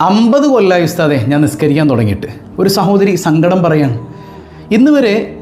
അമ്പത് കൊല്ലായി ഉസ്താദെ ഞാൻ നിസ്കരിക്കാൻ തുടങ്ങിയിട്ട്. ഒരു സഹോദരി സങ്കടം പറയാണ് ഇന്ന് വരെ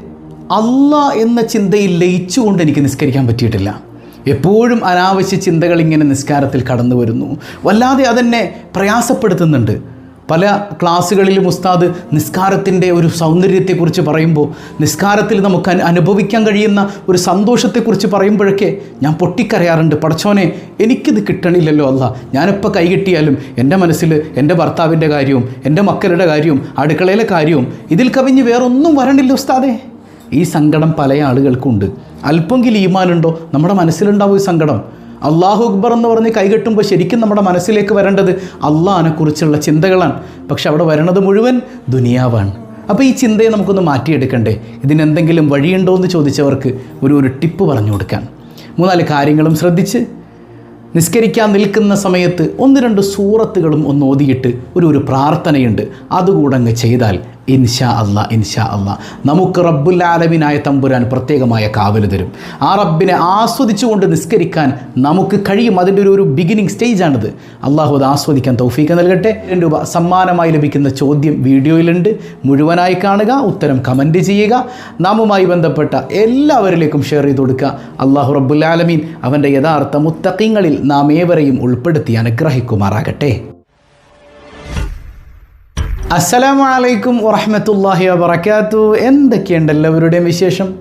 അല്ല എന്ന ചിന്തയിൽ ലയിച്ചുകൊണ്ട് എനിക്ക് നിസ്കരിക്കാൻ പറ്റിയിട്ടില്ല. എപ്പോഴും അനാവശ്യ ചിന്തകൾ ഇങ്ങനെ നിസ്കാരത്തിൽ കടന്നു വരുന്നു വല്ലാതെ അതെന്നെ പ്രയാസപ്പെടുത്തുന്നുണ്ട്. പല ക്ലാസ്സുകളിലും ഉസ്താദ് നിസ്കാരത്തിന്റെ ഒരു സൗന്ദര്യത്തെക്കുറിച്ച് പറയുമ്പോൾ നിസ്കാരത്തിൽ നമുക്ക് അനുഭവിക്കാൻ കഴിയുന്ന ഒരു സന്തോഷത്തെക്കുറിച്ച് പറയുമ്പോഴൊക്കെ ഞാൻ പൊട്ടിക്കരയാറുണ്ട്. പടച്ചോനെ എനിക്കിത് കിട്ടണില്ലല്ലോ അല്ല. ഞാനിപ്പോൾ കൈകിട്ടിയാലും എന്റെ മനസ്സിൽ എന്റെ ഭർത്താവിന്റെ കാര്യവും എന്റെ മക്കളുടെ കാര്യവും അടുക്കളയിലെ കാര്യവും ഇതിൽ കവിഞ്ഞ് വേറൊന്നും വരണില്ല ഉസ്താദേ. ഈ സങ്കടം പല ആളുകൾക്കുണ്ട്. അല്പമെങ്കിൽ ഈമാനുണ്ടോ? നമ്മുടെ മനസ്സിലുണ്ടാവും ഈ സങ്കടം. അള്ളാഹു അക്ബർ എന്ന് പറഞ്ഞ് കൈകെട്ടുമ്പോൾ ശരിക്കും നമ്മുടെ മനസ്സിലേക്ക് വരേണ്ടത് അള്ളാഹിനെ കുറിച്ചുള്ള ചിന്തകളാണ്. പക്ഷെ അവിടെ വരണത് മുഴുവൻ ദുനിയാവാണ്. അപ്പോൾ ഈ ചിന്തയെ നമുക്കൊന്ന് മാറ്റിയെടുക്കണ്ടേ? ഇതിനെന്തെങ്കിലും വഴിയുണ്ടോ എന്ന് ചോദിച്ചവർക്ക് ഒരു ഒരു ടിപ്പ് പറഞ്ഞു കൊടുക്കാൻ. മൂന്നാൽ കാര്യങ്ങളും ശ്രദ്ധിച്ച് നിസ്കരിക്കാൻ നിൽക്കുന്ന സമയത്ത് ഒന്ന് രണ്ട് സൂറത്തുകളും ഒന്ന് ഓതിയിട്ട് ഒരു ഒരു പ്രാർത്ഥനയുണ്ട്. അതുകൂടെ അങ്ങ് ചെയ്താൽ ഇൻഷാ അല്ല ഇൻഷാ അല്ല. നമുക്ക് റബ്ബുൽ ആലമിനായ തമ്പുരാൻ പ്രത്യേകമായ കാവൽ തരും. ആ റബ്ബിനെ ആസ്വദിച്ചുകൊണ്ട് നിസ്കരിക്കാൻ നമുക്ക് കഴിയും. അതിന്റെ ഒരു ഒരു ബിഗിനിങ് സ്റ്റേജാണിത് അള്ളാഹു അത് ആസ്വദിക്കാൻ തൗഫീക്ക് നൽകട്ടെ. രൂപ സമ്മാനമായി ലഭിക്കുന്ന ചോദ്യം വീഡിയോയിലുണ്ട്. മുഴുവനായി കാണുക ഉത്തരം കമന്റ് ചെയ്യുക. നാമുമായി ബന്ധപ്പെട്ട എല്ലാവരിലേക്കും ഷെയർ ചെയ്ത് കൊടുക്കുക. അള്ളാഹു റബ്ബുൽ ആലമീൻ അവന്റെ യഥാർത്ഥ മുത്തക്കിങ്ങളിൽ നാം ഏവരെയും ഉൾപ്പെടുത്തി അനുഗ്രഹിക്കുമാറാകട്ടെ. അസ്സലാമു അലൈക്കും വറഹ്മത്തുള്ളാഹി വബറകാത്തു. എന്തൊക്കെയുണ്ട് എല്ലാവരുടെയും വിശേഷം?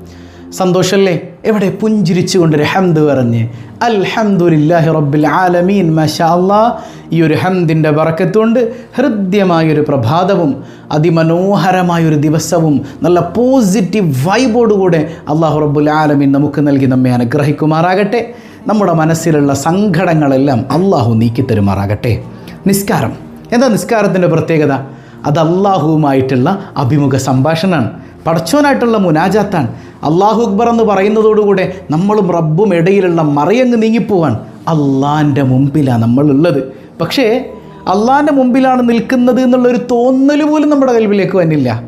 സന്തോഷമല്ലേ എവിടെ പുഞ്ചിരിച്ചുകൊണ്ട് ഒരു ഹംദ് പറഞ്ഞ് അൽഹംദുലില്ലാഹി റബ്ബിൽ ആലമീൻ മഷാ ഈ ഒരു ഹംദിന്റെ ബറക്കത്തുകൊണ്ട് ഹൃദ്യമായൊരു പ്രഭാതവും അതിമനോഹരമായൊരു ദിവസവും നല്ല പോസിറ്റീവ് വൈബോടുകൂടെ അള്ളാഹു റബ്ബുൽ ആലമീൻ നമുക്ക് നൽകി നമ്മെ അനുഗ്രഹിക്കുമാറാകട്ടെ. നമ്മുടെ മനസ്സിലുള്ള സങ്കടങ്ങളെല്ലാം അള്ളാഹു നീക്കിത്തരുമാറാകട്ടെ. നിസ്കാരം. എന്താ നിസ്കാരത്തിന്റെ പ്രത്യേകത? അത് അള്ളാഹുവുമായിട്ടുള്ള അഭിമുഖ സംഭാഷണമാണ്. പടച്ചോനായിട്ടുള്ള മുനാജാത്താണ്. അള്ളാഹു അക്ബർ എന്ന് പറയുന്നതോടുകൂടെ നമ്മളും റബ്ബും ഇടയിലുള്ള മറയങ്ങ് നീങ്ങിപ്പോവാൻ അള്ളാന്റെ മുമ്പിലാണ് നമ്മളുള്ളത്. പക്ഷേ അള്ളാന്റെ മുമ്പിലാണ് നിൽക്കുന്നത് എന്നുള്ളൊരു തോന്നൽ പോലും നമ്മുടെ കൽവിലേക്ക് വന്നില്ല.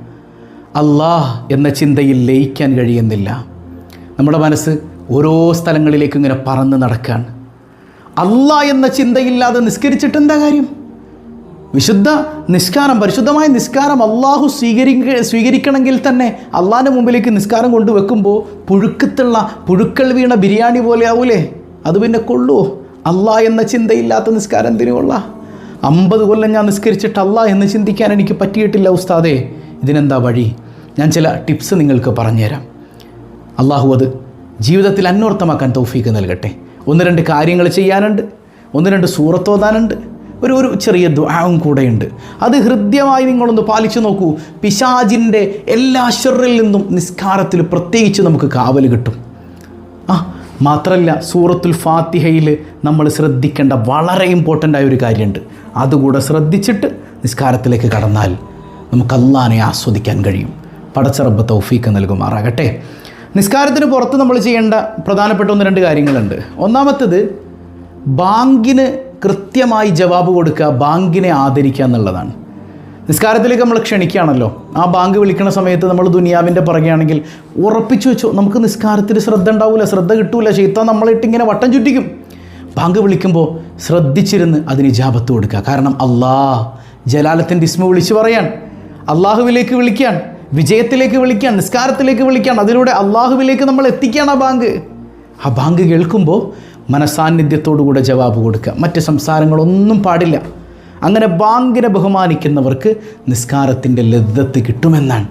അള്ളാഹ് എന്ന ചിന്തയിൽ ലയിക്കാൻ കഴിയുന്നില്ല. നമ്മുടെ മനസ്സ് ഓരോ സ്ഥലങ്ങളിലേക്ക് ഇങ്ങനെ പറന്ന് നടക്കുകയാണ് അള്ളാഹ് എന്ന ചിന്തയില്ലാതെ നിസ്കരിച്ചിട്ട് എന്താ കാര്യം? വിശുദ്ധ നിസ്കാരം പരിശുദ്ധമായ നിസ്കാരം അള്ളാഹു സ്വീകരിക്ക സ്വീകരിക്കണമെങ്കിൽ തന്നെ അള്ളാഹിന്റെ മുമ്പിലേക്ക് നിസ്കാരം കൊണ്ടുവെക്കുമ്പോൾ പുഴുക്കത്തുള്ള പുഴുക്കൾ വീണ ബിരിയാണി പോലെ ആവൂലേ? അത് പിന്നെ കൊള്ളുമോ അള്ളാഹ് എന്ന ചിന്തയില്ലാത്ത നിസ്കാരം എന്തിനു കൊള്ളാം? അമ്പത് കൊല്ലം ഞാൻ നിസ്കരിച്ചിട്ട് അള്ളാഹ് എന്ന് ചിന്തിക്കാൻ എനിക്ക് പറ്റിയിട്ടില്ല ഉസ്താദേ. ഇതിനെന്താ വഴി? ഞാൻ ചില ടിപ്സ് നിങ്ങൾക്ക് പറഞ്ഞുതരാം. അള്ളാഹു അത് ജീവിതത്തിൽ അന്വർത്ഥമാക്കാൻ തൗഫീക്ക് നൽകട്ടെ. ഒന്ന് രണ്ട് കാര്യങ്ങൾ ചെയ്യാനുണ്ട്. ഒന്ന് രണ്ട് സൂറത്തോതാനുണ്ട് ഒരു ഒരു ചെറിയ ദ്വാവും കൂടെയുണ്ട്. അത് ഹൃദ്യമായി നിങ്ങളൊന്ന് പാലിച്ചു നോക്കൂ. പിശാജിന്റെ എല്ലാ ഷെറിൽ നിന്നും നിസ്കാരത്തിൽ പ്രത്യേകിച്ച് നമുക്ക് കാവൽ കിട്ടും. ആ മാത്രമല്ല സൂറത്തുൽ ഫാത്തിഹയിൽ നമ്മൾ ശ്രദ്ധിക്കേണ്ട വളരെ ഇമ്പോർട്ടന്റ് ആയ ഒരു കാര്യമുണ്ട്. അതുകൂടെ ശ്രദ്ധിച്ചിട്ട് നിസ്കാരത്തിലേക്ക് കടന്നാൽ നമുക്ക് അള്ളാനെ ആസ്വദിക്കാൻ കഴിയും. പടച്ചറബ് തൗഫീക്ക് നൽകുമാറാകട്ടെ. നിസ്കാരത്തിന് പുറത്ത് നമ്മൾ ചെയ്യേണ്ട പ്രധാനപ്പെട്ട ഒന്ന് രണ്ട് കാര്യങ്ങളുണ്ട്. ഒന്നാമത്തത് ബാങ്കിന് കൃത്യമായി ജവാബ് കൊടുക്കുക ബാങ്കിനെ ആദരിക്കുക എന്നുള്ളതാണ്. നിസ്കാരത്തിലേക്ക് നമ്മൾ ക്ഷണിക്കുകയാണല്ലോ. ആ ബാങ്ക് വിളിക്കുന്ന സമയത്ത് നമ്മൾ ദുനിയാവിന്റെ പറയുകയാണെങ്കിൽ ഉറപ്പിച്ചു വെച്ചോ നമുക്ക് നിസ്കാരത്തിൽ ശ്രദ്ധ ഉണ്ടാവില്ല ശ്രദ്ധ കിട്ടൂല ചീത്ത നമ്മളിട്ട് ഇങ്ങനെ വട്ടം ചുറ്റിക്കും. ബാങ്ക് വിളിക്കുമ്പോൾ ശ്രദ്ധിച്ചിരുന്ന് അതിന് ജാപത്ത് കൊടുക്കുക. കാരണം അള്ളാഹ് ജലാലത്തിന്റെ ഇസ്മ വിളിച്ചു പറയാൻ അള്ളാഹുവിലേക്ക് വിളിക്കാൻ വിജയത്തിലേക്ക് വിളിക്കാൻ നിസ്കാരത്തിലേക്ക് വിളിക്കാൻ അതിലൂടെ അള്ളാഹുവിലേക്ക് നമ്മൾ എത്തിക്കുകയാണ് ആ ബാങ്ക്. ആ ബാങ്ക് കേൾക്കുമ്പോൾ മനസാന്നിധ്യത്തോടുകൂടെ ജവാബ് കൊടുക്കുക. മറ്റ് സംസാരങ്ങളൊന്നും പാടില്ല. അങ്ങനെ ബാങ്കിനെ ബഹുമാനിക്കുന്നവർക്ക് നിസ്കാരത്തിന്റെ ലദ്ദത്ത് കിട്ടുമെന്നാണ്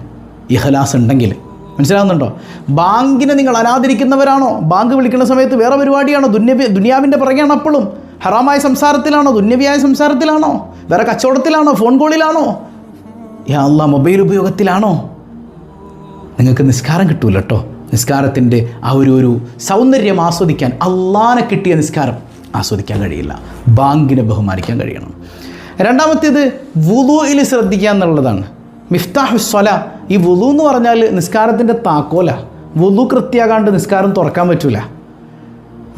ഇഹലാസ് ഉണ്ടെങ്കിൽ മനസ്സിലാവുന്നുണ്ടോ? ബാങ്കിനെ നിങ്ങൾ അനാദരിക്കുന്നവരാണോ? ബാങ്ക് വിളിക്കുന്ന സമയത്ത് വേറെ പരിപാടിയാണോ? ദുന്യവി ദുനിയാവിന്റെ പുറകെയാണ് അപ്പോഴും. ഹറാമായ സംസാരത്തിലാണോ? ദുന്യവിയായ സംസാരത്തിലാണോ? വേറെ കച്ചവടത്തിലാണോ? ഫോൺ കോളിലാണോ? യാ അല്ല മൊബൈൽ ഉപയോഗത്തിലാണോ? നിങ്ങൾക്ക് നിസ്കാരം കിട്ടൂല കേട്ടോ നിസ്കാരത്തിന്റെ ആ ഒരു ഒരു സൗന്ദര്യം ആസ്വദിക്കാൻ അള്ളാനെ കിട്ടിയ നിസ്കാരം ആസ്വദിക്കാൻ കഴിയില്ല. ബാങ്കിനെ ബഹുമാനിക്കാൻ കഴിയണം. രണ്ടാമത്തേത് വുലുവിൽ ശ്രദ്ധിക്കുക എന്നുള്ളതാണ്. മിഫ്താഹു സ്വല. ഈ വുലു എന്ന് പറഞ്ഞാൽ നിസ്കാരത്തിന്റെ താക്കോല. വുലു കൃത്യാകാണ്ട് നിസ്കാരം തുറക്കാൻ പറ്റൂല.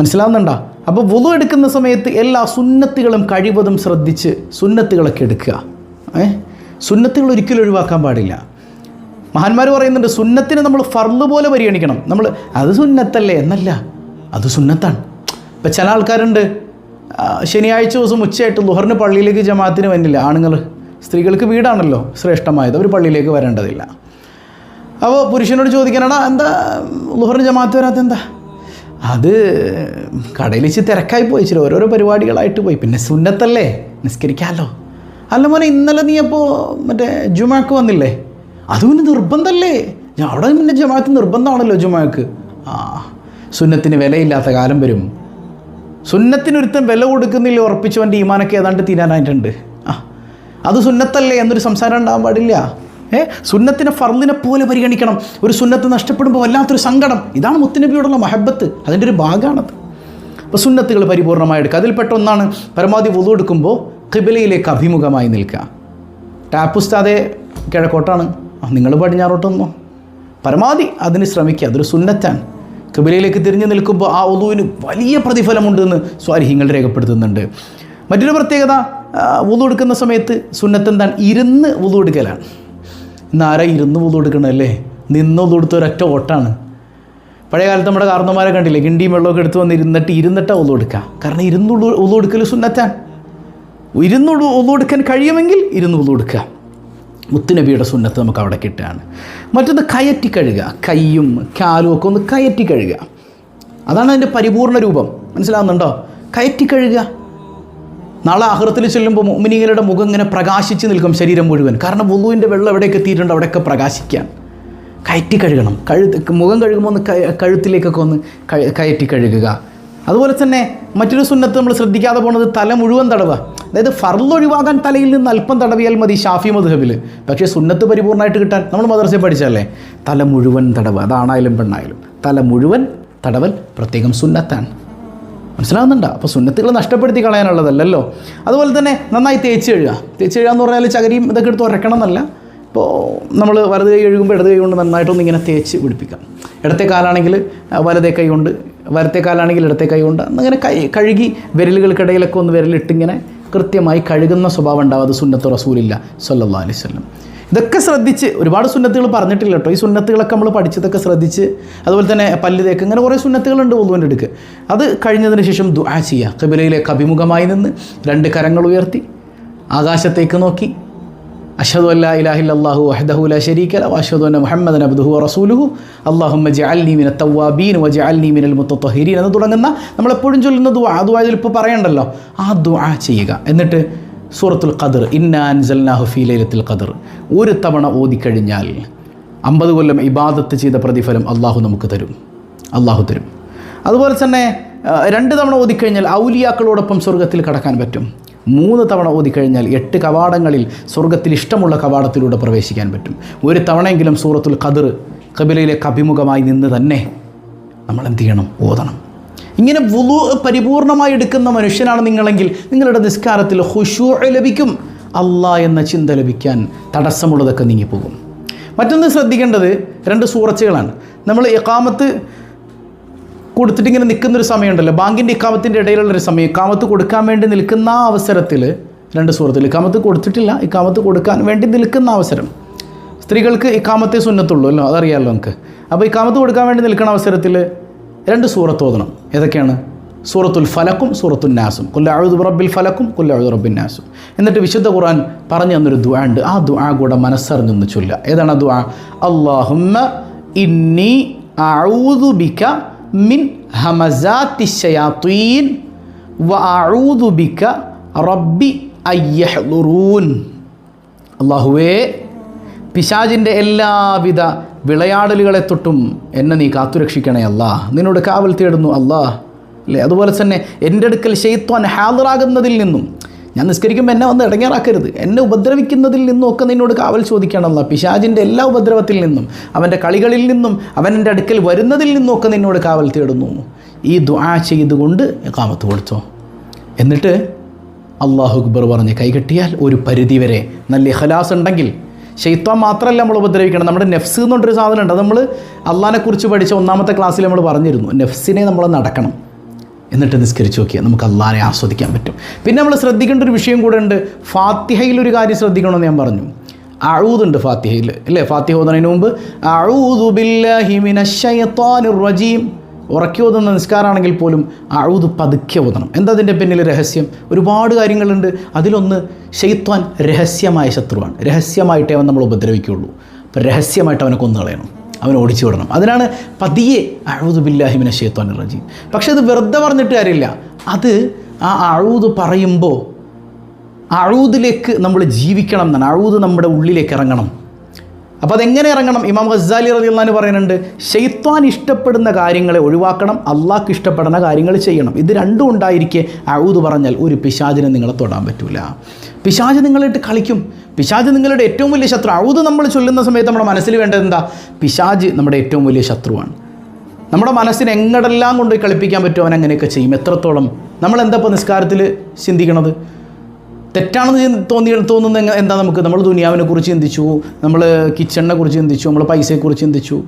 മനസ്സിലാവുന്നുണ്ടോ? അപ്പോൾ വുലു എടുക്കുന്ന സമയത്ത് എല്ലാ സുന്നത്തുകളും കഴിവതും ശ്രദ്ധിച്ച് സുന്നത്തുകളൊക്കെ എടുക്കുക. ഏ? സുന്നത്തുകൾ ഒരിക്കലും ഒഴിവാക്കാൻ പാടില്ല. മഹാന്മാർ പറയുന്നുണ്ട് സുന്നത്തിനെ നമ്മൾ ഫർൾ പോലെ പരിഗണിക്കണം. നമ്മൾ അത് സുന്നത്തല്ലേ? എന്നല്ല അത് സുന്നത്താണ്. ഇപ്പം ചില ആൾക്കാരുണ്ട് ശനിയാഴ്ച ദിവസം ഉച്ചയായിട്ട് ലുഹറിന് പള്ളിയിലേക്ക് ജമാഅത്തിന് വന്നില്ല. ആണുങ്ങൾ സ്ത്രീകൾക്ക് വീടാണല്ലോ ശ്രേഷ്ഠമായത് അവർ പള്ളിയിലേക്ക് വരേണ്ടതില്ല. അപ്പോൾ പുരുഷനോട് ചോദിക്കാനാണ് എന്താ ലുഹറിന് ജമാഅത്ത് വരാത്ത എന്താ? അത് കടയിൽ ഇച്ചിരി തിരക്കായി പോയി ഇച്ചിരി ഓരോരോ പരിപാടികളായിട്ട് പോയി. പിന്നെ സുന്നത്തല്ലേ? നിസ്കരിക്കാമല്ലോ അല്ല മോനെ ഇന്നലെ നീ അപ്പോൾ മറ്റേ ജുമാക്ക് വന്നില്ലേ? അതും പിന്നെ നിർബന്ധമല്ലേ ഞാൻ അവിടെ പിന്നെ ജമാഅത്ത് നിർബന്ധമാണല്ലോ ജുമാക്ക്. ആ സുന്നത്തിന് വിലയില്ലാത്ത കാലം വരും. സുന്നത്തിനൊരുത്തൻ വില കൊടുക്കുന്നില്ല ഉറപ്പിച്ചവന്റെ ഈമാനൊക്കെ ഏതാണ്ട് തീരാനായിട്ടുണ്ട്. ആ അത് സുന്നത്തല്ലേ എന്നൊരു സംസാരം ഉണ്ടാകാൻ പാടില്ല. ഏ സുന്നത്തിനെ ഫർദിനെ പോലെ പരിഗണിക്കണം. ഒരു സുന്നത്ത് നഷ്ടപ്പെടുമ്പോൾ വല്ലാത്തൊരു സങ്കടം. ഇതാണ് മുത്തുനബിയോടുള്ള മഹബത്ത്. അതിന്റെ ഒരു ഭാഗമാണത്. അപ്പോൾ സുന്നത്തുകൾ പരിപൂർണമായി എടുക്കുക. അതിൽപ്പെട്ട ഒന്നാണ് പരമാവധി വുതു എടുക്കുമ്പോൾ കിബിലയിലേക്ക് അഭിമുഖമായി നിൽക്കുക. ടാപ്പുസ്താതെ കിഴക്കോട്ടാണ്. നിങ്ങൾ പടിഞ്ഞാറോട്ടൊന്നോ പരമാവധി അതിന് ശ്രമിക്കുക. അതൊരു സുന്നത്താണ്. കബിലയിലേക്ക് തിരിഞ്ഞു നിൽക്കുമ്പോൾ ആ ഒതുവിന് വലിയ പ്രതിഫലമുണ്ടെന്ന് സ്വാരിഹ്യങ്ങൾ രേഖപ്പെടുത്തുന്നുണ്ട്. മറ്റൊരു പ്രത്യേകത ഉതു എടുക്കുന്ന സമയത്ത് സുന്നത്ത് എന്താണ്? ഇരുന്ന് ഉതു എടുക്കലാണ്. ഇന്ന് ആരാ ഇരുന്ന് ഉതു എടുക്കണല്ലേ നിന്ന് ഉതു എടുത്ത ഒരൊറ്റ ഓട്ടാണ്. പഴയ കാലത്ത് നമ്മുടെ കാർന്നമാരെ കണ്ടില്ലേ? കിണ്ടിയും വെള്ളമൊക്കെ എടുത്ത് വന്ന് ഇരുന്നിട്ട് ഇരുന്നിട്ടാണ് ഉതു എടുക്കുക. കാരണം ഇരുന്ന് ഉതു എടുക്കൽ സുന്നത്താൻ ഇരുന്ന് ഉതു എടുക്കാൻ കഴിയുമെങ്കിൽ ഇരുന്ന് ഉതു എടുക്കുക. മുത്തുനബിയുടെ സുന്നത്ത് നമുക്ക് അവിടെ കിട്ടുകയാണ്. മറ്റൊന്ന് കയറ്റി കഴുകുക. കൈയും കാലും ഒക്കെ ഒന്ന് കയറ്റി കഴുകുക. അതാണ് അതിന്റെ പരിപൂർണ രൂപം. മനസ്സിലാവുന്നുണ്ടോ? കയറ്റി കഴുകുക. നാളെ അഹൃത്തിൽ ചെല്ലുമ്പോൾ മുമിനികളുടെ മുഖം ഇങ്ങനെ പ്രകാശിച്ച് നിൽക്കും ശരീരം മുഴുവൻ. കാരണം വുളുവിന്റെ വെള്ളം എവിടെയൊക്കെ എത്തിയിട്ടുണ്ട് അവിടെയൊക്കെ പ്രകാശിക്കാൻ കയറ്റി കഴുകണം. കഴുത്ത് മുഖം കഴുകുമ്പോൾ ഒന്ന് കഴുത്തിലേക്കൊക്കെ ഒന്ന് കയറ്റി കഴുകുക. അതുപോലെ തന്നെ മറ്റൊരു സുന്നത്ത് നമ്മൾ ശ്രദ്ധിക്കാതെ പോകുന്നത് തല മുഴുവൻ തടവുക. അതായത് ഫർൾ ഒഴിവാകാൻ തലയിൽ നിന്ന് അല്പം തടവിയാൽ മതി ഷാഫി മധുഹബിൽ പക്ഷേ സുന്നത്ത് പരിപൂർണമായിട്ട് കിട്ടാൻ നമ്മൾ മദർസയിൽ പഠിച്ചല്ലേ തല മുഴുവൻ തടവ് അതാണായാലും പെണ്ണായാലും. തല മുഴുവൻ തടവൽ പ്രത്യേകം സുന്നത്താണ്. മനസ്സിലാവുന്നുണ്ടോ? അപ്പോൾ സുന്നത്തുകൾ നഷ്ടപ്പെടുത്തി കളയാനുള്ളതല്ലല്ലോ. അതുപോലെ തന്നെ നന്നായി തേച്ച് കഴുകുക. തേച്ച് കഴുകുക എന്ന് പറഞ്ഞാൽ ചകരിയും ഇതൊക്കെ എടുത്ത് ഉരക്കണം എന്നല്ല ഇപ്പോൾ നമ്മൾ വലത് കൈ കഴുകുമ്പോൾ ഇടത് കൈ കൊണ്ട് നന്നായിട്ടൊന്ന് ഇങ്ങനെ തേച്ച് പിടിപ്പിക്കാം. ഇടത്തെ കാലാണെങ്കിൽ വലതേ കൈ കൊണ്ട് വലത്തെ കാലാണെങ്കിൽ ഇടത്തെ കൈ കൊണ്ട് അങ്ങനെ കൈ കഴുകി വിരലുകൾക്കിടയിലൊക്കെ ഒന്ന് വിരലിട്ടിങ്ങനെ കൃത്യമായി കഴുകുന്ന സ്വഭാവം ഉണ്ടാവും. അത് സുന്നത്ത് റസൂലില്ല സല്ലാ അലൈഹി വസല്ലം. ഇതൊക്കെ ശ്രദ്ധിച്ച് ഒരുപാട് സുന്നത്തുകൾ പറഞ്ഞിട്ടില്ല കേട്ടോ. ഈ സുന്നത്തുകളൊക്കെ നമ്മൾ പഠിച്ചതൊക്കെ ശ്രദ്ധിച്ച് അതുപോലെ തന്നെ പല്ല് തേക്ക് ഇങ്ങനെ കുറേ സുന്നത്തുകളുണ്ട് ഒന്നുവിന്റെ അടുക്ക്. അത് കഴിഞ്ഞതിന് ശേഷം ദുആ ചെയ്യുക. കബിലയിലേക്ക് അഭിമുഖമായി നിന്ന് രണ്ട് കരങ്ങൾ ഉയർത്തി ആകാശത്തേക്ക് നോക്കി അഷദു അല്ലാ ഇലാഹില്ലാഹു വഹദഹു ലാ ശരീക ല വഅഷ്ഹദു അന്ന മുഹമ്മദ് അബ്ദുഹു റസൂലുഹു. അല്ലാഹുമ്മ ജഅൽനി മിന തവ്വാബീൻ വജഅൽനി മിനൽ മുത്തത്വഹിരീൻ എന്ന് തുടങ്ങുന്ന നമ്മളെപ്പോഴും ചൊല്ലുന്ന ദുആ. ദുആ ഇപ്പോൾ പറയണ്ടല്ലോ. ആ ദുആ ചെയ്യുക. എന്നിട്ട് സൂറത്തുൽ ഖദർ ഇന്നാൻ അൻസൽനാഹു ഫീ ലൈലത്തുൽ ഖദർ. ഒരു തവണ ഓതിക്കഴിഞ്ഞാൽ അമ്പത് കൊല്ലം ഇബാദത്ത് ചെയ്ത പ്രതിഫലം അള്ളാഹു നമുക്ക് തരും. അള്ളാഹു തരും. അതുപോലെ തന്നെ രണ്ട് തവണ ഓതിക്കഴിഞ്ഞാൽ ഔലിയാക്കളോടൊപ്പം സ്വർഗത്തിൽ കടക്കാൻ പറ്റും. മൂന്ന് തവണ ഓതിക്കഴിഞ്ഞാൽ എട്ട് കവാടങ്ങളിൽ സ്വർഗത്തിൽ ഇഷ്ടമുള്ള കവാടത്തിലൂടെ പ്രവേശിക്കാൻ പറ്റും. ഒരു തവണയെങ്കിലും സൂറത്തുൽ ഖദർ കബിലയിലേക്ക് അഭിമുഖമായി നിന്ന് തന്നെ നമ്മൾ എന്ത് ചെയ്യണം? ഓതണം. ഇങ്ങനെ വുളു പരിപൂർണമായി എടുക്കുന്ന മനുഷ്യനാണ് നിങ്ങളെങ്കിൽ നിങ്ങളുടെ നിസ്കാരത്തിൽ ഹുഷൂ ലഭിക്കും. അള്ളാ എന്ന ചിന്ത ലഭിക്കാൻ തടസ്സമുള്ളതൊക്കെ നീങ്ങിപ്പോകും. മറ്റൊന്ന് ശ്രദ്ധിക്കേണ്ടത് രണ്ട് സൂറച്ചുകളാണ് നമ്മൾ ഇക്കാമത്ത് കൊടുത്തിട്ട് ഇങ്ങനെ നിൽക്കുന്നൊരു സമയമുണ്ടല്ലോ. ബാങ്കിന്റെ ഇക്കാമത്തിന്റെ ഇടയിലുള്ളൊരു സമയം. ഇക്കാമത്ത് കൊടുക്കാൻ വേണ്ടി നിൽക്കുന്ന ആ അവസരത്തിൽ രണ്ട് സുഹൃത്തിൽ ഇക്കാമത്ത് കൊടുത്തിട്ടില്ല. ഇക്കാമത്ത് കൊടുക്കാൻ വേണ്ടി നിൽക്കുന്ന അവസരം. സ്ത്രീകൾക്ക് ഇക്കാമത്തെ സുന്നത്തുള്ളൂ അല്ലോ? അതറിയാമല്ലോ നമുക്ക്. അപ്പോൾ ഇക്കാമത്ത് കൊടുക്കാൻ വേണ്ടി നിൽക്കുന്ന അവസരത്തിൽ രണ്ട് സൂറത്ത് ഓതണം. ഏതൊക്കെയാണ്? സൂറത്തുൽ ഫലക്കും സൂറത്തുൽ നാസും. കൊല്ലാഴുദ് റബ്ബിൽ ഫലക്കും കൊല്ലാഴുദ് റബ്ബിൻ നാസും. എന്നിട്ട് വിശുദ്ധ ഖുർആൻ പറഞ്ഞു തന്നൊരു ദുആ ഉണ്ട്. ആ ദുആ കൂടെ മനസ്സറിഞ്ഞൊന്ന് ചൊല്ലുക. ഏതാണ് ആ ദുആ? അള്ളാഹുമ്മ ഇന്നി ബിക മിൻ ഹമസാത്തി ഷയാത്തീൻ വ അഊദു ബിക റബ്ബി അയ്യഹ്ലുറൂൻ അള്ളാഹുവേ പിശാജിന്റെ എല്ലാവിധ വിളയാടലുകളെ തൊട്ടും എന്നെ നീ കാത്തുരക്ഷിക്കണേ അല്ലാ. നിന്നോട് കാവൽ തേടുന്നു അല്ലാ. അല്ലേ? അതുപോലെ തന്നെ എന്റെ അടുക്കൽ ഷെയ്ത്വാൻ ഹാദറാകുന്നതിൽ നിന്നും ഞാൻ നിസ്കരിക്കുമ്പോൾ എന്നെ വന്ന് ഇടങ്ങേറാക്കരുത്. എന്നെ ഉപദ്രവിക്കുന്നതിൽ നിന്നൊക്കെ നിന്നോട് കാവൽ ചോദിക്കണമെന്ന പിശാജിന്റെ എല്ലാ ഉപദ്രവത്തിൽ നിന്നും അവന്റെ കളികളിൽ നിന്നും അവൻ എന്റെ അടുക്കൽ വരുന്നതിൽ നിന്നും ഒക്കെ നിന്നോട് കാവൽ തേടുന്നു. ഈ ദുആ ചെയ്തുകൊണ്ട് കാമത്ത് കൊടുത്തോ. എന്നിട്ട് അള്ളാഹു അക്ബർ പറഞ്ഞ് കൈകെട്ടിയാൽ ഒരു പരിധി വരെ നല്ല ഇഖലാസ് ഉണ്ടെങ്കിൽ ശൈത്വം മാത്രമല്ല നമ്മൾ ഉപദ്രവിക്കണം നമ്മുടെ നെഫ്സ് എന്ന് പറഞ്ഞൊരു സാധനം ഉണ്ട് അത് നമ്മൾ അള്ളാഹിനെ കുറിച്ച് പഠിച്ച ഒന്നാമത്തെ ക്ലാസ്സിൽ നമ്മൾ പറഞ്ഞിരുന്നു. നെഫ്സിനെ നമ്മൾ നടക്കണം. എന്നിട്ട് നിസ്കരിച്ച് നോക്കിയാൽ നമുക്ക് അള്ളാനെ ആസ്വദിക്കാൻ പറ്റും. പിന്നെ നമ്മൾ ശ്രദ്ധിക്കേണ്ട ഒരു വിഷയം കൂടെ ഉണ്ട്. ഫാത്തിഹയിൽ ഒരു കാര്യം ശ്രദ്ധിക്കണമെന്ന് ഞാൻ പറഞ്ഞു. അഴൂതുണ്ട് ഫാത്തിഹയിൽ അല്ലേ? ഫാത്തിഹ ഓതുന്നതിന് മുമ്പ് അഊദു ബില്ലാഹി മിനശ് റജീം. ഉറക്കി ഓതുന്ന നിസ്കാരമാണെങ്കിൽ പോലും അഴുത് പതുക്കെ ഓതണം. എന്താ അതിന്റെ പിന്നിൽ രഹസ്യം? ഒരുപാട് കാര്യങ്ങളുണ്ട്. അതിലൊന്ന് ഷെയ്ത്വാൻ രഹസ്യമായ ശത്രുവാണ്. രഹസ്യമായിട്ടേ അവൻ നമ്മൾ ഉപദ്രവിക്കുകയുള്ളൂ. അപ്പോൾ രഹസ്യമായിട്ട് അവനെ കൊന്നു കളയണം അവൻ ഓടിച്ചു വിടണം. അതിനാണ് പതിയെ അഴുതുബില്ലാഹിമിനെ ഷേത്തോൻ റജീം. പക്ഷെ അത് വെറുതെ പറഞ്ഞിട്ട് കാര്യമില്ല. അത് ആ അഴുത് പറയുമ്പോൾ അഴൂദിലേക്ക് നമ്മൾ ജീവിക്കണം എന്നാണ്. അഴുത് നമ്മുടെ ഉള്ളിലേക്ക് ഇറങ്ങണം. അപ്പോൾ അതെങ്ങനെ ഇറങ്ങണം? ഇമാം ഗസാലി റലിള്ളാന് പറയുന്നുണ്ട് ഷെയ്ത്താൻ ഇഷ്ടപ്പെടുന്ന കാര്യങ്ങളെ ഒഴിവാക്കണം അള്ളാഹ്ക്ക് ഇഷ്ടപ്പെടുന്ന കാര്യങ്ങൾ ചെയ്യണം. ഇത് രണ്ടും ഉണ്ടായിരിക്കെ അഴുത് പറഞ്ഞാൽ ഒരു പിശാചിനെ നിങ്ങളെ തൊടാൻ പറ്റില്ല പിശാജ് നിങ്ങളിട്ട് കളിക്കും. പിശാജ് നിങ്ങളുടെ ഏറ്റവും വലിയ ശത്രു. ഔത് നമ്മൾ ചൊല്ലുന്ന സമയത്ത് നമ്മുടെ മനസ്സിൽ വേണ്ടത് എന്താ? പിശാജ് നമ്മുടെ ഏറ്റവും വലിയ ശത്രുവാണ്. നമ്മുടെ മനസ്സിനെ എങ്ങടെല്ലാം കൊണ്ടുപോയി കളിപ്പിക്കാൻ പറ്റുമോ അവൻ അങ്ങനെയൊക്കെ ചെയ്യും. എത്രത്തോളം? നമ്മൾ എന്താ ഇപ്പോൾ നിസ്കാരത്തിൽ ചിന്തിക്കണത്? തെറ്റാണെന്ന് തോന്നി തോന്നുന്ന എന്താ നമുക്ക്? നമ്മൾ ദുനിയാവിനെ കുറിച്ച് ചിന്തിച്ചു നമ്മൾ കിച്ചണിനെ കുറിച്ച് ചിന്തിച്ചു നമ്മൾ പൈസയെക്കുറിച്ച് ചിന്തിച്ചു.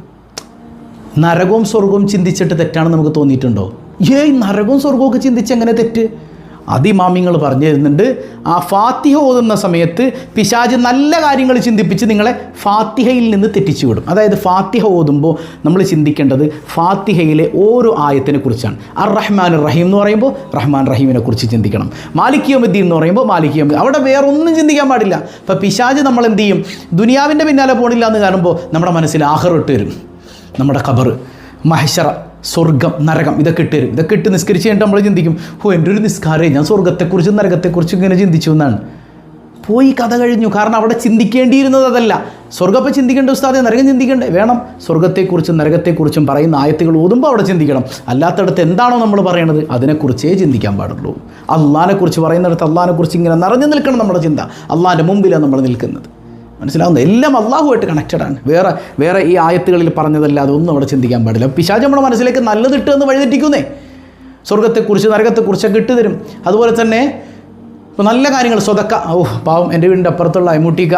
നരകവും സ്വർഗവും ചിന്തിച്ചിട്ട് തെറ്റാണെന്ന് നമുക്ക് തോന്നിയിട്ടുണ്ടോ? ഏയ് നരകവും സ്വർഗവും ഒക്കെ ചിന്തിച്ച് എങ്ങനെ തെറ്റ്? അതിമാമിങ്ങൾ പറഞ്ഞു തരുന്നുണ്ട് ആ ഫാത്തിഹ ഓതുന്ന സമയത്ത് പിശാജ് നല്ല കാര്യങ്ങൾ ചിന്തിപ്പിച്ച് നിങ്ങളെ ഫാത്തിഹയിൽ നിന്ന് തെറ്റിച്ചു വിടും. അതായത് ഫാത്തിഹ ഓതുമ്പോൾ നമ്മൾ ചിന്തിക്കേണ്ടത് ഫാത്തിഹയിലെ ഓരോ ആയത്തിനെ കുറിച്ചാണ്. അർ റഹ്മാൻ റഹീം എന്ന് പറയുമ്പോൾ റഹ്മാൻ റഹീമിനെ കുറിച്ച് ചിന്തിക്കണം. മാലിക്കിയോമദ്ദീൻ എന്ന് പറയുമ്പോൾ മാലിക്കിയോമദ്ദീൻ അവിടെ വേറെ ഒന്നും ചിന്തിക്കാൻ പാടില്ല. അപ്പോൾ പിശാജ് നമ്മൾ എന്ത് ചെയ്യും? ദുനിയാവിന്റെ പിന്നാലെ പോണില്ല എന്ന് കാണുമ്പോൾ നമ്മുടെ മനസ്സിൽ ആഹറിട്ട് വരും. നമ്മുടെ ഖബർ മഹശറ സ്വർഗം നരകം ഇതൊക്കെ ഇട്ട് തരും. ഇതൊക്കെ ഇട്ട് നിസ്കരിച്ച് കഴിഞ്ഞിട്ട് നമ്മൾ ചിന്തിക്കും ഓ എന്റെ ഒരു നിസ്കാരേ ഞാൻ സ്വർഗത്തെക്കുറിച്ചും നരകത്തെക്കുറിച്ചും ഇങ്ങനെ ചിന്തിച്ചു എന്നാണ്. പോയി കഥ കഴിഞ്ഞു. കാരണം അവിടെ ചിന്തിക്കേണ്ടിയിരുന്നത് അതല്ല. സ്വർഗപ്പം ചിന്തിക്കേണ്ട ഉസ്താദെ നരകം ചിന്തിക്കേണ്ടേ? വേണം. സ്വർഗത്തെക്കുറിച്ചും നരകത്തെക്കുറിച്ചും പറയുന്ന ആയത്തുകൾ ഓതുമ്പോൾ അവിടെ ചിന്തിക്കണം. അല്ലാത്തടത്ത് എന്താണോ നമ്മൾ പറയണത്? അതിനെക്കുറിച്ചേ ചിന്തിക്കാൻ പാടുള്ളൂ. അള്ളാനെക്കുറിച്ച് പറയുന്നിടത്ത് അള്ളാനെക്കുറിച്ച് ഇങ്ങനെ നിറഞ്ഞു നിൽക്കണം നമ്മുടെ ചിന്ത. അള്ളാന്റെ മുമ്പിലാണ് നമ്മൾ നിൽക്കുന്നത്. മനസ്സിലാവുന്നത്? എല്ലാം അള്ളാഹുമായിട്ട് ആണ്. വേറെ വേറെ ഈ ആയത്തുകളിൽ പറഞ്ഞതല്ലാതെ ഒന്നും അവിടെ ചിന്തിക്കാൻ പാടില്ല. പിശാജ് നമ്മുടെ മനസ്സിലേക്ക് നല്ലത് ഇട്ട് എന്ന് വഴിതെറ്റിക്കുന്നേ. സ്വർഗത്തെക്കുറിച്ച് നരകത്തെക്കുറിച്ചൊക്കെ ഇട്ട് തരും. അതുപോലെ തന്നെ ഇപ്പോൾ നല്ല കാര്യങ്ങൾ സ്വതക്ക. ഓ പാവം എന്റെ വീടിന്റെ അപ്പുറത്തുള്ള അയമുട്ടിക്ക.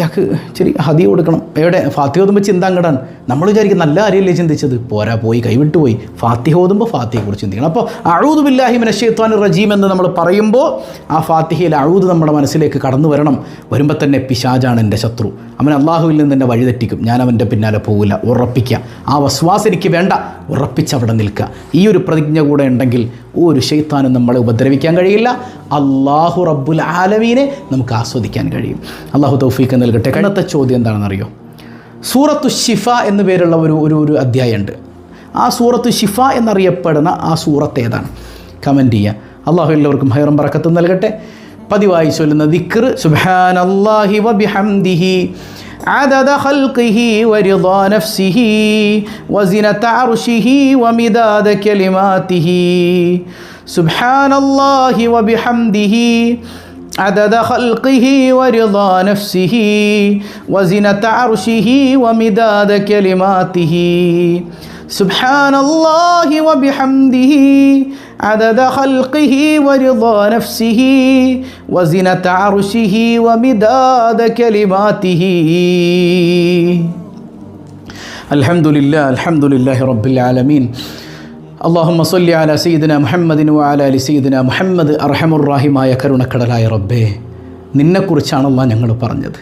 ഇയാൾക്ക് ചെറിയ ഹതി കൊടുക്കണം. എവിടെ? ഫാത്തിഹ ഓതുമ്പോൾ ചിന്ത അങ്ങടാണ് നമ്മൾ വിചാരിക്കും നല്ല കാര്യമല്ലേ ചിന്തിച്ചത്. പോരാ പോയി കൈവിട്ട് പോയി. ഫാത്തിഹ ഓതുമ്പോൾ ഫാത്തിയെ കുറിച്ച് ചിന്തിക്കണം. അപ്പോൾ അഴൂദ് ബില്ലാഹി മിനശ്ശേത്വാൻ റജീം എന്ന് നമ്മൾ പറയുമ്പോൾ ആ ഫാത്തിഹയിൽ അഴൂദ് നമ്മുടെ മനസ്സിലേക്ക് കടന്നു വരണം. വരുമ്പോൾ തന്നെ പിശാജാണ് എന്റെ ശത്രു. അവൻ അള്ളാഹുവിൽ നിന്ന് തന്നെ വഴിതെറ്റിക്കും. ഞാൻ അവന്റെ പിന്നാലെ പോകില്ല ഉറപ്പിക്കുക ആ വസ്വാസ് എനിക്ക് വേണ്ട. ഉറപ്പിച്ച് അവിടെ നിൽക്കുക ഈ ഒരു പ്രതിജ്ഞ കൂടെ ഉണ്ടെങ്കിൽ ഒരു ശൈത്താനും നമ്മളെ ഉപദ്രവിക്കാൻ കഴിയില്ല. അള്ളാഹു റബ്ബുൽ ആലമീനെ നമുക്ക് ആസ്വദിക്കാൻ കഴിയും. അള്ളാഹു തൗഫീഖ് നൽകട്ടെ. കണ്ണത്തെ ചോദ്യം എന്താണെന്നറിയോ? സൂറത്തു ഷിഫ എന്നു പേരുള്ള ഒരു ഒരു ഒരു അധ്യായമുണ്ട്. ആ സൂറത്തു ഷിഫ എന്നറിയപ്പെടുന്ന ആ സൂറത്ത് ഏതാണ്? കമന്റ് ചെയ്യുക. അള്ളാഹു എല്ലാവർക്കും ഹൈറം പറക്കത്തും നൽകട്ടെ. പതിവായി ചൊല്ലുന്ന ദിക്ർ സുബ്ഹാനല്ലാഹി വബിഹംദിഹി عدد خلقه ورضا نفسه وزنة عرشه ومداد كلماته سبحان الله وبحمده عدد خلقه ورضا نفسه وزنة عرشه ومداد كلماته سبحان الله وبحمده عدد خلقه ورضا نفسه وزنة عرشه ومداد كلماته الحمد لله الحمد لله رب العالمين اللهم صل على سيدنا محمد وعلى ال سيدنا محمد അർഹമുറാഹിമായ കരുണക്കടലായ റബ്ബേ നിന്നെക്കുറിച്ചാണല്ലോ ഞങ്ങൾ പറഞ്ഞത്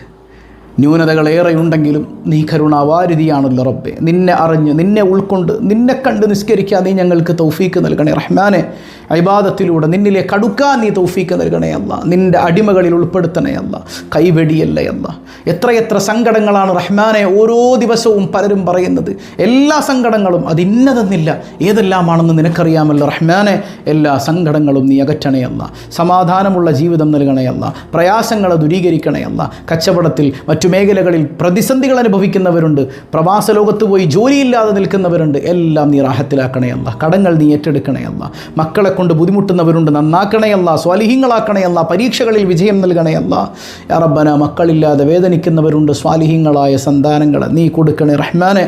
ന്യൂനതകളേറെയുണ്ടെങ്കിലും നീ കരുണാവാരിധിയാണല്ലോ റബ്ബെ. നിന്നെ അറിഞ്ഞ് നിന്നെ ഉൾക്കൊണ്ട് നിന്നെ കണ്ട് നിസ്കരിക്കാൻ നീ ഞങ്ങൾക്ക് തൗഫീക്ക് നൽകണേ റഹ്മാനെ. അൈബാദത്തിലൂടെ നിന്നിലെ കടുക്കാൻ നീ തൗഫീക്ക് നൽകണേ നിന്റെ അടിമകളിൽ ഉൾപ്പെടുത്തണേ അല്ല. കൈവെടിയല്ലേ എത്രയെത്ര സങ്കടങ്ങളാണ് റഹ്മാനെ ഓരോ ദിവസവും പലരും പറയുന്നത്. എല്ലാ സങ്കടങ്ങളും അതിന്നതെന്നില്ല. ഏതെല്ലാമാണെന്ന് നിനക്കറിയാമല്ലോ റഹ്മാനെ. എല്ലാ സങ്കടങ്ങളും നീ അകറ്റണേ അല്ല. സമാധാനമുള്ള ജീവിതം നൽകണേ അല്ല. പ്രയാസങ്ങളെ ദൂരീകരിക്കണേ കച്ചവടത്തിൽ മറ്റു മേഖലകളിൽ പ്രതിസന്ധികൾ അനുഭവിക്കുന്നവരുണ്ട്. പ്രവാസ ലോകത്ത് പോയി ജോലിയില്ലാതെ നിൽക്കുന്നവരുണ്ട്. എല്ലാം നീ റാഹത്തിലാക്കണേ അല്ല. കടങ്ങൾ നീ ഏറ്റെടുക്കണേ അല്ല. മക്കളെ കൊണ്ട് ബുദ്ധിമുട്ടുന്നവരുണ്ട്. നന്നാക്കണയല്ല സ്വാലിഹിങ്ങളാക്കണയല്ല പരീക്ഷകളിൽ വിജയം നൽകണയല്ല അറബന മക്കളില്ലാതെ വേദനിക്കുന്നവരുണ്ട് സ്വാലിഹീങ്ങളായ സന്താനങ്ങൾ നീ കൊടുക്കണേ റഹ്മാനെ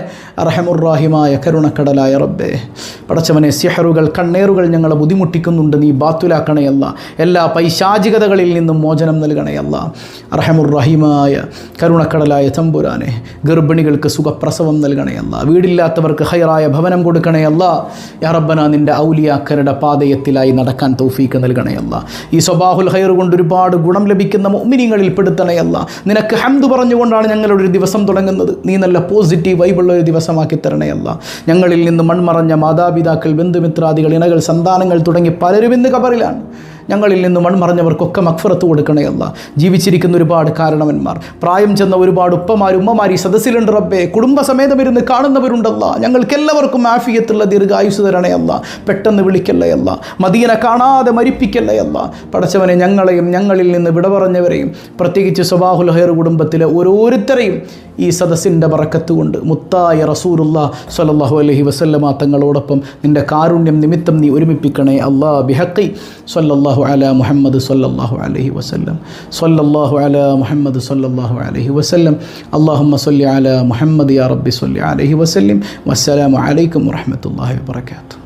റഹമുറാഹിമായ കരുണക്കടലായ റബ്ബേ. പടച്ചവനെ സിഹറുകൾ കണ്ണേറുകൾ ഞങ്ങളെ ബുദ്ധിമുട്ടിക്കുന്നുണ്ട്. നീ ബാത്തുലാക്കണയല്ല എല്ലാ പൈശാചികതകളിൽ നിന്നും മോചനം നൽകണയല്ല റഹമുറഹിമായ കരുണക്കടലായ തമ്പുരാനെ ഗർഭിണികൾക്ക് സുഖപ്രസവം നൽകണയല്ല വീടില്ലാത്തവർക്ക് ഹൈറായ ഭവനം കൊടുക്കണേ അല്ല. യാറബ്ബന നിന്റെ ഔലിയാക്കരുടെ പാതയത്തിലായി നടക്കാൻ തൗഫീക്ക് നൽകണയല്ല ഈ സ്വബാഹുൽ ഹൈർ കൊണ്ട് ഒരുപാട് ഗുണം ലഭിക്കുന്ന മോമിനിങ്ങളിൽ പെടുത്തണയല്ല നിനക്ക് ഹംദ് പറഞ്ഞുകൊണ്ടാണ് ഞങ്ങളുടെ ഒരു ദിവസം തുടങ്ങുന്നത്. നീ നല്ല പോസിറ്റീവ് വൈബുള്ള ഒരു ദിവസമാക്കി തരണയല്ല. ഞങ്ങളിൽ നിന്ന് മൺമറഞ്ഞ മാതാപിതാക്കൾ ബന്ധുമിത്രാദികൾ ഇണകൾ സന്താനങ്ങൾ തുടങ്ങി പലരും ഇന്ന് കബറിലാണ് ഞങ്ങളിൽ നിന്ന് മൺമറഞ്ഞവർക്കൊക്കെ മക്ഫറത്ത് കൊടുക്കണേ അല്ല. ജീവിച്ചിരിക്കുന്ന ഒരുപാട് കാരണവന്മാർ. പ്രായം ചെന്ന ഒരുപാട് ഉപ്പമാർ ഉമ്മമാർ ഈ സദസ്സിലുണ്ട് റബ്ബെ. കുടുംബസമേതം ഇരുന്ന് കാണുന്നവരുണ്ടല്ല. ഞങ്ങൾക്കെല്ലാവർക്കും ആഫിയത്തുള്ള ദീർഘായുസ് തരണേ പെട്ടെന്ന് വിളിക്കല്ലേ അല്ല. മദീന കാണാതെ മരിപ്പിക്കല്ലേ അല്ല. പടച്ചവനെ ഞങ്ങളെയും ഞങ്ങളിൽ നിന്ന് വിട പറഞ്ഞവരെയും പ്രത്യേകിച്ച് സ്വബാഹുൽ ഹൈർ കുടുംബത്തിലെ ഓരോരുത്തരെയും ഈ സദസ്സിന്റെ ബറക്കത്ത് കൊണ്ട് മുത്തായ റസൂലുള്ള സലല്ലാഹു അലഹി വസല്ലമ തങ്ങളോടൊപ്പം നിന്റെ കാരുണ്യം നിമിത്തം നീ ഒരുമിപ്പിക്കണേ അള്ളാ ബിഹക്കി സ്വല്ലല്ലാഹു അല മുഹമ്മദ് സല്ലല്ലാഹു അലൈഹി വസല്ലം. സല്ലല്ലാഹു അല മുഹമ്മദ് സല്ലല്ലാഹു അലൈഹി വസല്ലം. അള്ളാഹുമ്മ സല്ലി അല മുഹമ്മദ് യാ റബ്ബി സല്ലി അലൈഹി വസല്ലം. വസ്സലാമു അലൈക്കും വറഹ്മത്തുള്ളാഹി വബറകാതുഹു